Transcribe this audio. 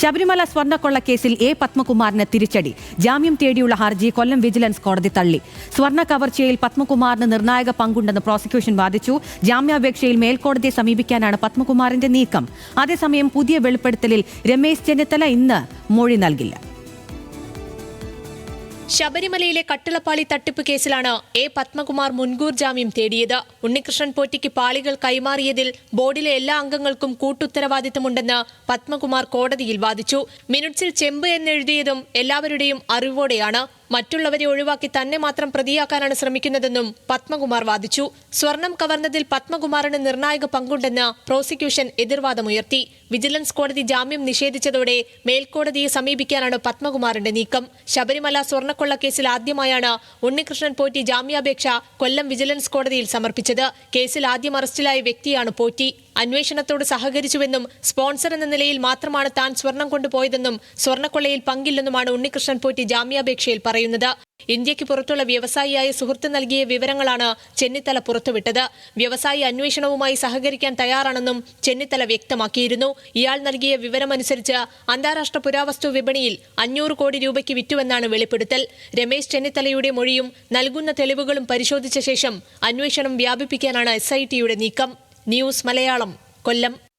ശബരിമല സ്വർണക്കൊള്ള കേസിൽ എ പത്മകുമാറിന് തിരിച്ചടി. ജാമ്യം തേടിയുള്ള ഹർജി കൊല്ലം വിജിലൻസ് കോടതി തള്ളി. സ്വർണ കവർച്ചയിൽ പത്മകുമാറിന് നിർണായക പങ്കുണ്ടെന്ന് പ്രോസിക്യൂഷൻ വാദിച്ചു. ജാമ്യാപേക്ഷയിൽ മേൽക്കോടതിയെ സമീപിക്കാനാണ് പത്മകുമാറിന്റെ നീക്കം. അതേസമയം പുതിയ വെളിപ്പെടുത്തലിൽ രമേശ് ചെന്നിത്തല ഇന്ന് മൊഴി നൽകില്ല. ശബരിമലയിലെ കട്ടിളപ്പാളി തട്ടിപ്പ് കേസിലാണ് എ. പത്മകുമാർ മുൻകൂർ ജാമ്യം തേടിയത്. ഉണ്ണികൃഷ്ണൻ പോറ്റിക്ക് പാളികൾ കൈമാറിയതിൽ ബോർഡിലെ എല്ലാ അംഗങ്ങൾക്കും കൂട്ടുത്തരവാദിത്തമുണ്ടെന്ന് പത്മകുമാർ കോടതിയിൽ വാദിച്ചു. മിനിറ്റ്സിൽ ചെമ്പ് എന്നെഴുതിയതും എല്ലാവരുടെയും അറിവോടെയാണ്. മറ്റുള്ളവരെ ഒഴിവാക്കി തന്നെ മാത്രം പ്രതിയാക്കാനാണ് ശ്രമിക്കുന്നതെന്നും പത്മകുമാർ വാദിച്ചു. സ്വർണം കവർന്നതിൽ പത്മകുമാറിന് നിർണായക പങ്കുണ്ടെന്ന് പ്രോസിക്യൂഷൻ എതിർവാദമുയർത്തി. വിജിലൻസ് കോടതി ജാമ്യം നിഷേധിച്ചതോടെ മേൽക്കോടതിയെ സമീപിക്കാനാണ് പത്മകുമാറിന്റെ നീക്കം. ശബരിമല സ്വർണക്കൊള്ള കേസിൽ ആദ്യമായാണ് ഉണ്ണികൃഷ്ണൻ പോറ്റി ജാമ്യാപേക്ഷ കൊല്ലം വിജിലൻസ് കോടതിയിൽ സമർപ്പിച്ചത്. കേസിൽ ആദ്യം അറസ്റ്റിലായ വ്യക്തിയാണ് പോറ്റി. അന്വേഷണത്തോട് സഹകരിച്ചുവെന്നും സ്പോൺസർ എന്ന നിലയിൽ മാത്രമാണ് താൻ സ്വർണം കൊണ്ടുപോയതെന്നും സ്വർണക്കൊള്ളയിൽ പങ്കില്ലെന്നുമാണ് ഉണ്ണികൃഷ്ണൻ പോറ്റി ജാമ്യാപേക്ഷയിൽ പറയുന്നത്. ഇന്ത്യയ്ക്ക് പുറത്തുള്ള വ്യവസായിയായ സുഹൃത്ത് നൽകിയ വിവരങ്ങളാണ് ചെന്നിത്തല പുറത്തുവിട്ടത്. വ്യവസായി അന്വേഷണവുമായി സഹകരിക്കാൻ തയ്യാറാണെന്നും ചെന്നിത്തല വ്യക്തമാക്കിയിരുന്നു. ഇയാൾ നൽകിയ വിവരമനുസരിച്ച് അന്താരാഷ്ട്ര പുരാവസ്തു വിപണിയിൽ അഞ്ഞൂറ് കോടി രൂപയ്ക്ക് വിറ്റുവെന്നാണ് വെളിപ്പെടുത്തൽ. രമേശ് ചെന്നിത്തലയുടെ മൊഴിയും നൽകുന്ന തെളിവുകളും പരിശോധിച്ച ശേഷം അന്വേഷണം വ്യാപിപ്പിക്കാനാണ് എസ് നീക്കം. ന്യൂസ് മലയാളം കൊല്ലം.